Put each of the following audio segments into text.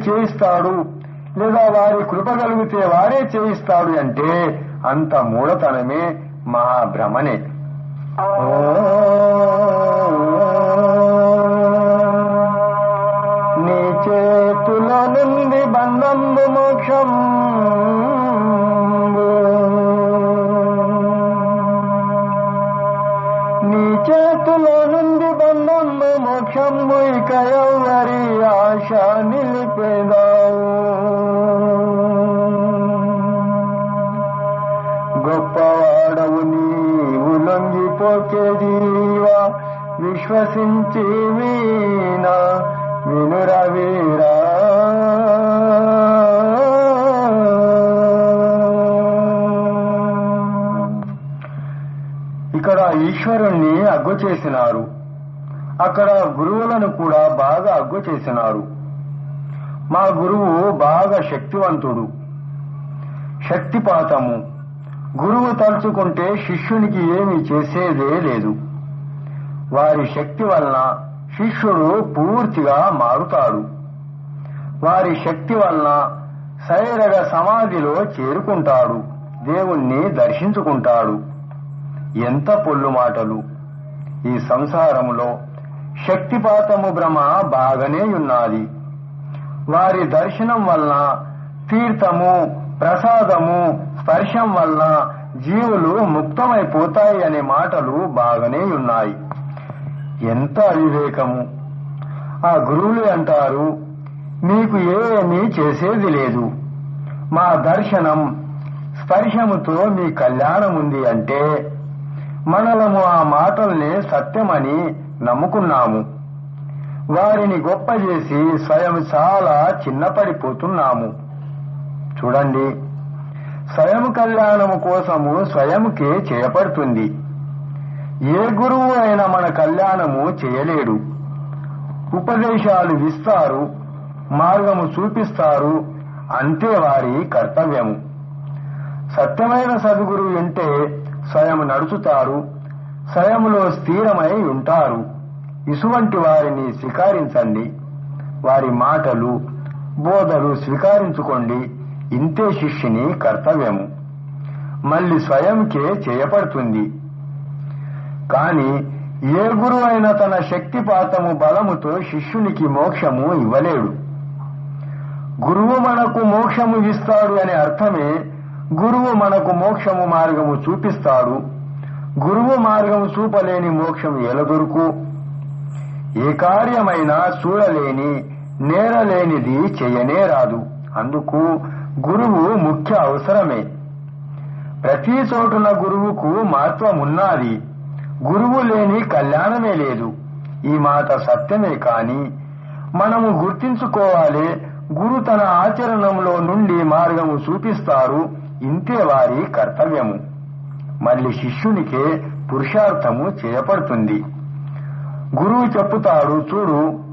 చేయిస్తాడు. లేదా వారి కృప కలిగితే వారే చేయిస్తాడు అంటే అంత మూఢతనమే మహాభ్రమనే. నీ చేతుల నుండి బంధంబు మోక్షం. బంధంబు ఇక ఎవరి ఆశ నిలిపెదావు గొప్పవాడవు నీవు లొంగిపోకేదీవా విశ్వసించి వీణ వినురవీరా ఇక్కడ ఈశ్వరుణ్ణి అగ్గు చేసినారు. అక్కడ గురువులను కూడా బాగా అగ్గు చేసినారు. మా గురువు బాగా శక్తివంతుడు. శక్తిపాతము గురువు తలుచుకుంటే శిష్యునికి ఏమీ చేసేదే లేదు. వారి శక్తి వలన శిష్యుడు పూర్తిగా మారుతాడు. వారి శక్తి వలన శైరగ సమాధిలో చేరుకుంటాడు. దేవుణ్ణి దర్శించుకుంటాడు. ఎంత పొల్లు మాటలు. ఈ సంసారంలో శక్తిపాతము భ్రమ బాగానే ఉన్నది. వారి దర్శనం వల్ల తీర్థము ప్రసాదము స్పర్శం వల్ల జీవులు ముక్తమైపోతాయి అనే మాటలు బాగానే ఉన్నాయి. ఎంత అవివేకము! ఆ గురువులు అంటారు మీకు ఏమీ చేసేది లేదు. మా దర్శనం స్పర్శముతో మీ కళ్యాణం ఉంది అంటే మనలము ఆ మాటల్ని సత్యమని నమ్ముకున్నాము. వారిని గొప్ప చేసి స్వయం చాలా చిన్నపడిపోతున్నాము. చూడండి స్వయం కళ్యాణము కోసము స్వయంకే చేయబడుతుంది. ఏ గురువు అయినా మన కళ్యాణము చేయలేడు. ఉపదేశాలు ఇస్తారు మార్గము చూపిస్తారు అంతే వారి కర్తవ్యము. సత్యమైన సద్గురువు ఉంటే స్వయం నడుచుతారు స్వయములో స్థిరమై ఉంటారు. ఇటువంటి వారిని స్వీకరించండి. వారి మాటలు బోధలు స్వీకరించుకోండి. ఇంతే శిష్యుని కర్తవ్యము. మళ్ళీ స్వయంకే చేయబడుతుంది. కాని ఏ గురువు అయినా తన శక్తిపాతము బలముతో శిష్యునికి మోక్షము ఇవ్వలేడు. గురువు మనకు మోక్షము ఇస్తాడు అనే అర్థమే గురువు మనకు మోక్షము మార్గము చూపిస్తాడు. గురువు మార్గము చూపలేని మోక్షం ఎలదొరుకు? ఏ కార్యమైనా చూడలేని నేరలేనిది చెయ్యనే రాదు. అందుకు గురువు ముఖ్య అవసరమే. ప్రతి చోటున గురువుకు మహత్వమున్నది. గురువు లేని కళ్యాణమే లేదు. ఈ మాట సత్యమే కాని మనము గుర్తించుకోవాలి గురు తన ఆచరణంలో నుండి మార్గము చూపిస్తారు ఇంతే వారి కర్తవ్యము. మళ్ళీ శిష్యునికే పురుషార్థము చేయబడుతుంది. గురువు చెప్పుతాడు చూడు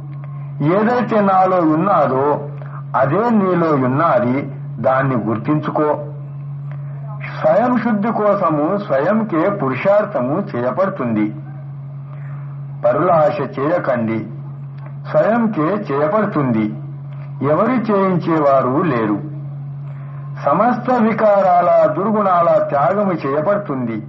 ఏదైతే నాలో ఉన్నాదో అదే నీలో ఉన్నది దాన్ని గుర్తించుకో. స్వయం శుద్ధి కోసము స్వయంకే పురుషార్థము చేయబడుతుంది. పరుల ఆశ చేయకండి. స్వయంకే చేయబడుతుంది. ఎవరు చేయించేవారు లేరు. సమస్త వికారాల దుర్గుణాల త్యాగము చేయబడుతుంది.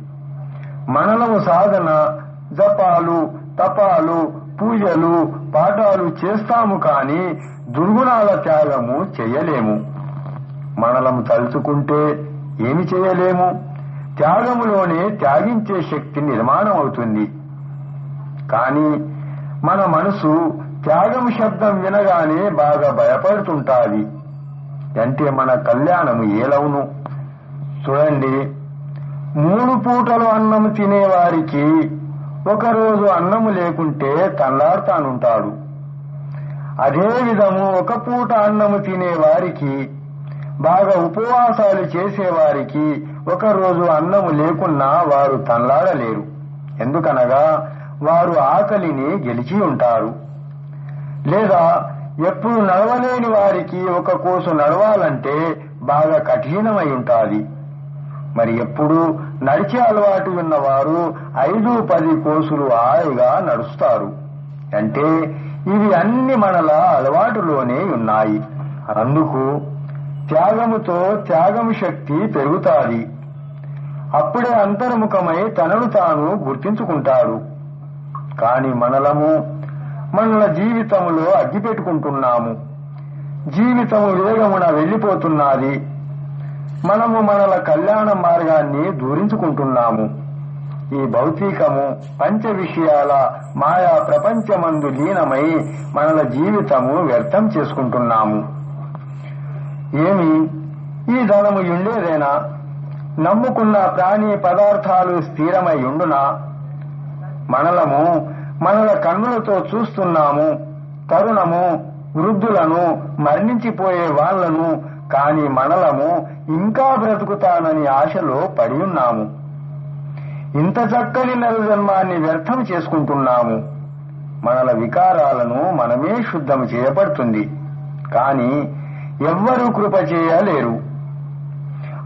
మనలము సాధన జపాలు తపాలు పూజలు పాఠాలు చేస్తాము కాని దుర్గుణాల త్యాగము చేయలేము. మనలము తలుచుకుంటే ఏమి చేయలేము? త్యాగములోనే త్యాగించే శక్తి నిర్మాణం అవుతుంది. కాని మన మనసు త్యాగం శబ్దం వినగానే బాగా భయపడుతుంటాది. అంటే మన కళ్యాణము ఏలవును. చూడండి మూడు పూటలు అన్నం తినేవారికి ఒకరోజు అన్నము లేకుంటే తల్లాడుతానుంటాడు అదే విధము ఒక పూట అన్నము తినేవారికి బాగా ఉపవాసాలు చేసేవారికి ఒకరోజు అన్నము లేకున్నా వారు తల్లాడలేరు. ఎందుకనగా వారు ఆకలిని గెలిచి ఉంటారు. లేదా ఎప్పుడు నడవలేని వారికి ఒక కోసు నడవాలంటే బాగా కఠినమై ఉంటాది. మరి ఎప్పుడు నడిచే అలవాటు ఉన్నవారు ఐదు పది కోసులు హాయిగా నడుస్తారు. అంటే ఇవి అన్ని మనల అలవాటులోనే ఉన్నాయి. అందుకు త్యాగముతో త్యాగము శక్తి పెరుగుతాది. అప్పుడే అంతర్ముఖమై తనను తాను గుర్తించుకుంటాడు కాని మనలము మనల జీవితములో అగ్గిపెట్టుకుంటున్నాము. జీవితము వేగమున వెళ్ళిపోతున్నది మనము మనల కళ్యాణ మార్గాన్ని దూరించుకుంటున్నాము. ఈ భౌతికము పంచ విషయాల మాయా ప్రపంచమందు లీనమై మనల జీవితము వ్యర్థం చేసుకుంటున్నాము. ఏమి? ఈ ధనము ఉండేదేనా నమ్ముకున్న ప్రాణి పదార్థాలు స్థిరమై ఉండునా మనలము మనల కన్నులతో చూస్తున్నాము. తరుణము వృద్ధులను మరణించిపోయే వాళ్ళను కాని మనలము ఇంకా బ్రతుకుతానని ఆశలో పడి ఉన్నాము. ఇంత చక్కని నరజన్మాన్ని వ్యర్థం చేసుకుంటున్నాము. మనల వికారాలను మనమే శుద్ధం చేయబడుతుంది. కాని ఎవ్వరూ కృప చేయలేరు.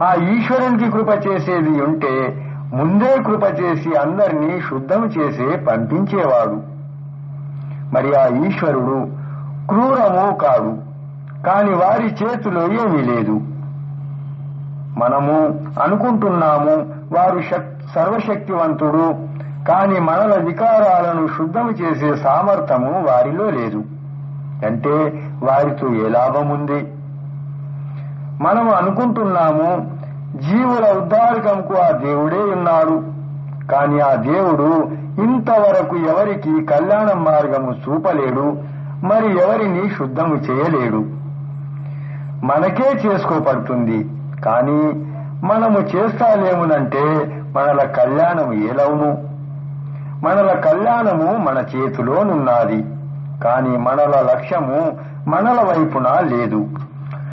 ఆ ఈశ్వరునికి కృప చేసేది ఉంటే ముందే కృప చేసి అందరినీ శుద్ధం చేసే పంపించేవాడు. మరి ఆ ఈశ్వరుడు క్రూరము కాదు కాని వారి చేతిలో ఏమీ లేదు. మనము అనుకుంటున్నాము వారు సర్వశక్తివంతుడు కాని మనల వికారాలను శుద్ధము చేసే సామర్థ్యము వారిలో లేదు. అంటే వారితో ఏ లాభముంది మనము అనుకుంటున్నాము జీవుల ఉద్ధారకంకు ఆ దేవుడే ఉన్నాడు. కాని ఆ దేవుడు ఇంతవరకు ఎవరికి కళ్యాణ మార్గము చూపలేడు మరి ఎవరిని శుద్ధము చేయలేడు. మనకే చేసుకోబడుతుంది. కాని మనము చేస్తాలేమునంటే మనల కళ్యాణము ఏలవును మనల కళ్యాణము మన చేతిలోనున్నది. కాని మనల లక్ష్యము మనల వైపున లేదు.